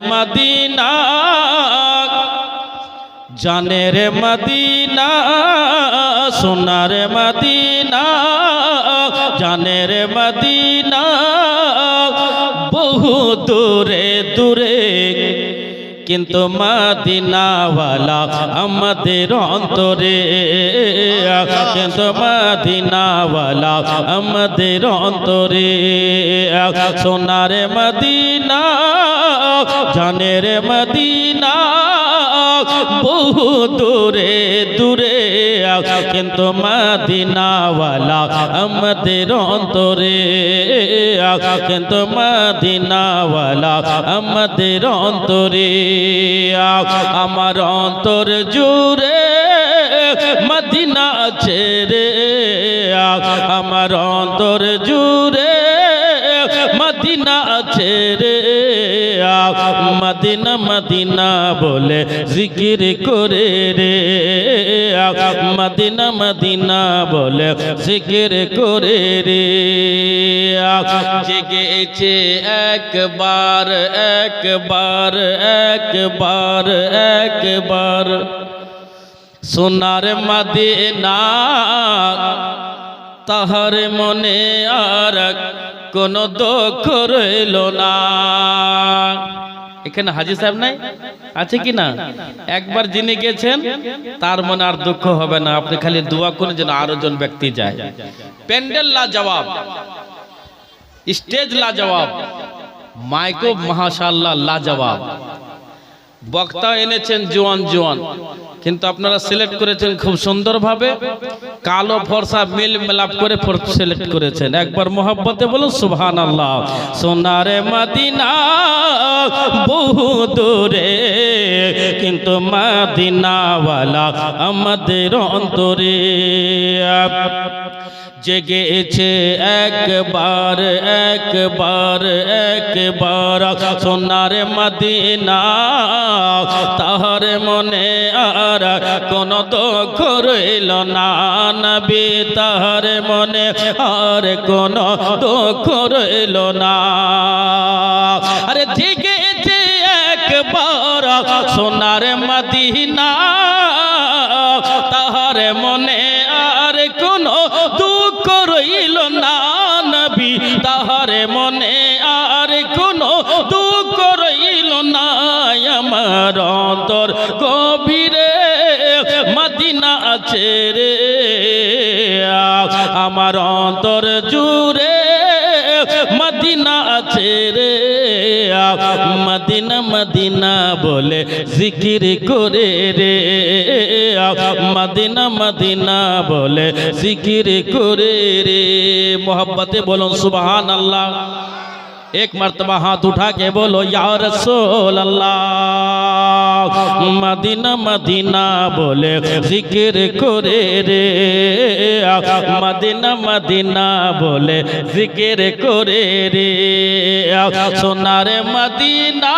Medina জানের Medina সোনার Medina জানের মদিনা, বহু দূরে দূরে। কিন্তু মদিনাওয়ালা আমাদের অন্তরে, কিন্তু মদিনাওয়ালা আমাদের অন্তরে। সোনার মদিনা জানের মদিনা, বহু দূরে দূরে। কিন্তু মদিনাওয়ালা আমাদের অন্তরে। কিন্তু মদিনাওয়ালা আমাদের অন্তরে। আমার অন্তর জুড়ে মদিনা আছে রে আমার অন্তর জুড়ে মদিনা আছে রে মদিনা মদিনা বলে জিকির করে রে। মদিনা মদিনা বলে জিকির করে রে। জেগেছে একবার একবার একবার একবার। সোনার মদিনা, তাহার মনে আর কোন দুঃখ রইল না। এখানে হাজি সাহেব নাই? আছে কি না? একবার যিনি গেছেন, তার মনে আর দুঃখ হবে না। আপনি খালি দোয়া করে যেন আরও জন ব্যক্তি যায়। প্যান্ডেল লা জবাব স্টেজ লা জবাব মাইকো মহাশাল্লাহ লা জবাব বক্তা এনেছেন জোয়ান জোয়ান। কিন্তু আপনারা সিলেক্ট করেছেন খুব সুন্দরভাবে। কালো ফর্সা মিল মেলাপ করে সিলেক্ট করেছেন। একবার মোহাব্বতে বলুন সুবহান আল্লাহ সোনারে মদিনা বহু দূরে, কিন্তু মাদিনাওয়ালা আমাদের অন্তরে। জেগেছে একবার একবার একবার। সোনার মদিনা, তাহার মনে আর কোন দুঃখ রইল না। নবী, তাহার মনে আর কোন দুঃখ রইল না। আরে জেগেছে একবার, সোনার মদিনা, তাহার মনে আর কোন দুঃখ রইল না নবী, তাহার মনে আর কোনো দুঃখ রইল না। আমার অন্তর গভীরে মদিনা আছে রে। আমার অন্তর জুড়ে মদিনা আছে রে। মদিনা মদিনা বলে জিকির করে রে। মদিনা মদিনা বলে জিকির করে রে। মোহাম্মতে বলুন সুবহান আল্লাহ एक मरतबा हाथ उठा के बोलो या रसूल अल्लाह मदीना मदीना बोले जिक्र करे रे मदीना मदीना बोले जिक्र करे रे सोनारे मदीना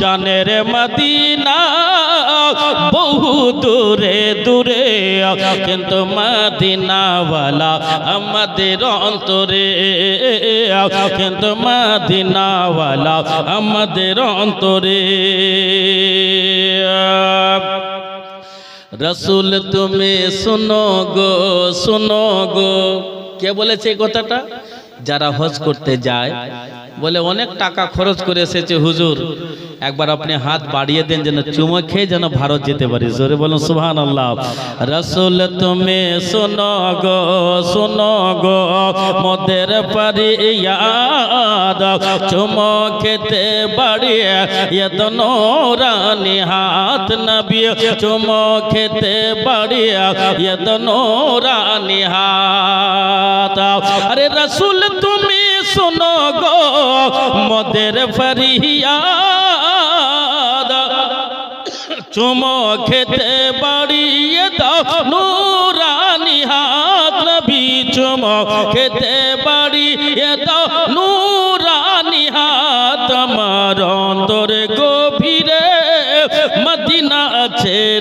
जाने रे मदीना বহু দূরে দূরে, কিন্তু মদিনাওয়ালা আমাদের অন্তরে। কিন্তু মদিনাওয়ালা আমাদের অন্তরে। রসুল, তুমি শুনো গো শুনো গো। কে বলেছে কথাটা? যারা হজ করতে যায়, বলে অনেক টাকা খরচ করে এসেছে হুজুর। একবার আপনি হাত বাড়িয়ে দেন যেন চুমো খেয়ে যেন ভারত যেতে পারি। জোরে বলুন সুহান আল্লাহ রসুল, তুমি শোনো গো শোনো গো, মদের পারি চুমো খেতে বাড়িয়ে এত নোরানি হাত নবী চুমো খেতে বাড়িয়ে এত নোরানি হাত আরে রসুল, তুমি শোনো গো, মদের ফরিয়াদ। চুমো খেতে বাড়িয়ে দাও, নুরানি হাত নবী, চুমো খেতে বাড়িয়ে দাও, নুরানি হাত আমার অন্তর গভীরে, মদিনা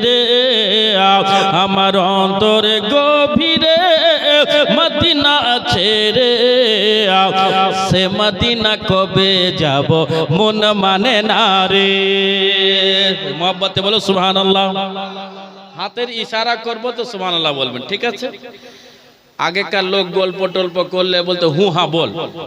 রে আমার অন্তর গভীরে মদিনা আও, সে মদিনা কবে যাব? মন মানে না রে। মোহাম্মতে বলো সুহান হাতের ইশারা করব তো সুহান বলবেন, ঠিক আছে? আগেকার লোক গল্প টল্প করলে বলতো, হু, হা, বল।